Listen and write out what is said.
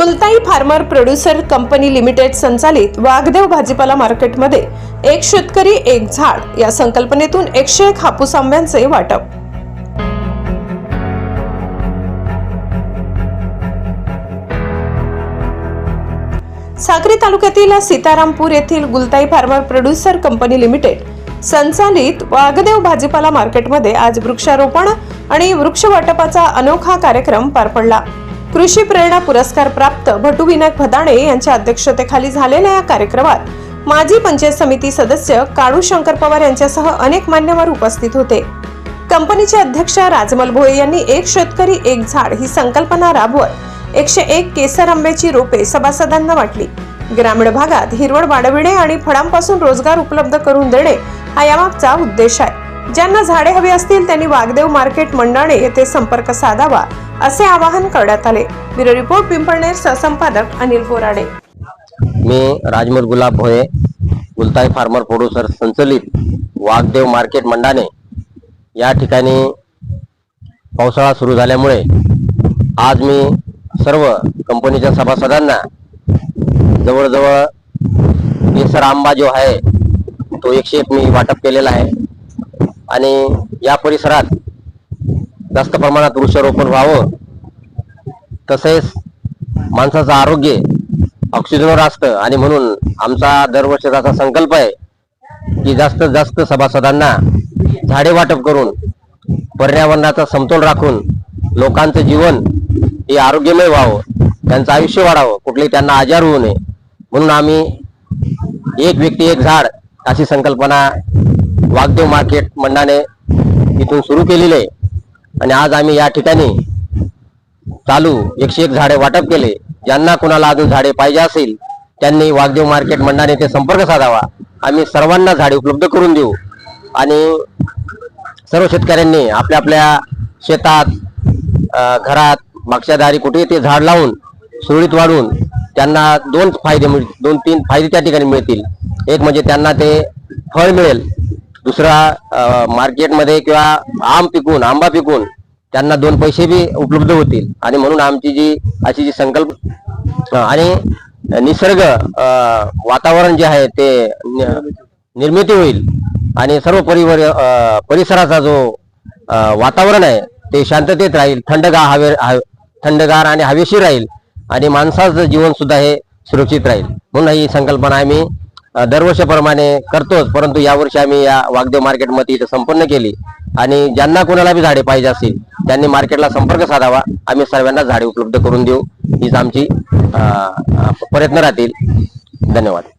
Gultai farmer producer company limited संचालित वाघदेव भाजीपाला मार्केटमध्ये एक शेतकरी एक झाड या संकल्पनेतून एकशे एक हापूस आंब्यांचे वाटप. साक्री तालुक्यातील सीतारामपूर येथील Gultai farmer producer company limited संचालित वाघदेव भाजीपाला मार्केटमध्ये आज वृक्षारोपण आणि वृक्ष वाटपाचा अनोखा कार्यक्रम पार पडला. कृषी प्रेरणा पुरस्कार प्राप्त भटू विनायक भदाणे यांच्या अध्यक्षतेखाली झालेल्या या कार्यक्रमात माजी पंचायत समिती सदस्य काळू शंकर पवार यांच्यासह अनेक मान्यवर उपस्थित होते. कंपनीचे अध्यक्ष राजमल भोये यांनी एक शेतकरी एक झाड ही संकल्पना राबवत एकशे एक केसर आंब्याची रोपे सभासदांना वाटली. ग्रामीण भागात हिरवळ वाढविणे आणि फळांपासून रोजगार उपलब्ध करून देणे हा यामागचा उद्देश आहे. ज्यांना झाडे हवी असतील त्यांनी वाघदेव मार्केट मंडाणे येथे संपर्क साधावा असे आवाहन करण्यात आले. ब्युरो रिपोर्ट पिंपळनेर सहसंपादक अनिल बोराडे. मी राजमल गुलाब भोये गुलताई फार्मर प्रोड्युसर संचलित वाघदेव मार्केट मंडाने या ठिकाणी पावसाळा सुरू झाल्यामुळे आज मी सर्व कंपनीच्या सभासदांना जवळजवळ केसर आंबा जो आहे तो एकशे एक मी वाटप केलेला आहे. आणि या परिसरात जास्त प्रमाणात वृक्षारोपण व्हावं. तसेच माणसाचं आरोग्य ऑक्सिजनवर असतं. आणि म्हणून आमचा दरवर्षी असा संकल्प आहे की जास्तीत जास्त सभासदांना झाडे वाटप करून पर्यावरणाचा समतोल राखून लोकांचं जीवन हे आरोग्यमय व्हावं त्यांचं आयुष्य वाढावं कुठलेही त्यांना आजार होऊ नये. म्हणून आम्ही एक व्यक्ती एक झाड अशी संकल्पना वाघदेव मार्केट मंडाने इथून सुरू केलेले आहे. आणि आज आम्ही या ठिकाणी चालू एकशे एक झाडे वाटप केले. ज्यांना कुणाला अजून झाडे पाहिजे असेल त्यांनी वाघदेव मार्केट मंडळाने ते संपर्क साधावा. आम्ही सर्वांना झाडे उपलब्ध करून देऊ. आणि सर्व शेतकऱ्यांनी आपल्या आपल्या शेतात घरात मागच्या दारी कुठे ते झाड लावून सुरळीत वाढवून त्यांना दोन फायदे मिळ दोन तीन फायदे त्या ठिकाणी मिळतील. एक म्हणजे त्यांना ते फळ मिळेल. दुसरा मार्केटमध्ये किंवा आम पिकून आंबा पिकून त्यांना दोन पैसे बी उपलब्ध होतील. आणि म्हणून आमची जी अशी जी संकल्प आणि निसर्ग वातावरण जे आहे ते निर्मिती होईल. आणि सर्व परिवार परिसराचा जो वातावरण आहे ते शांततेत राहील. थंडगार हवे थंडगार आणि हवेशीर राहील. आणि माणसाचं जीवन सुद्धा हे सुरक्षित राहील. म्हणून ही संकल्पना आम्ही दरवर्षाप्रमाणे करतोच परंतु यावर्षी आम्ही या वाघदेव मार्केटमध्ये इथं संपन्न केली. आणि ज्यांना कोणाला बी झाडे पाहिजे असतील त्यांनी मार्केटला संपर्क साधावा. आम्ही सर्वांना झाडे उपलब्ध करून देऊ. हीच आमची प्रयत्न राहतील. धन्यवाद.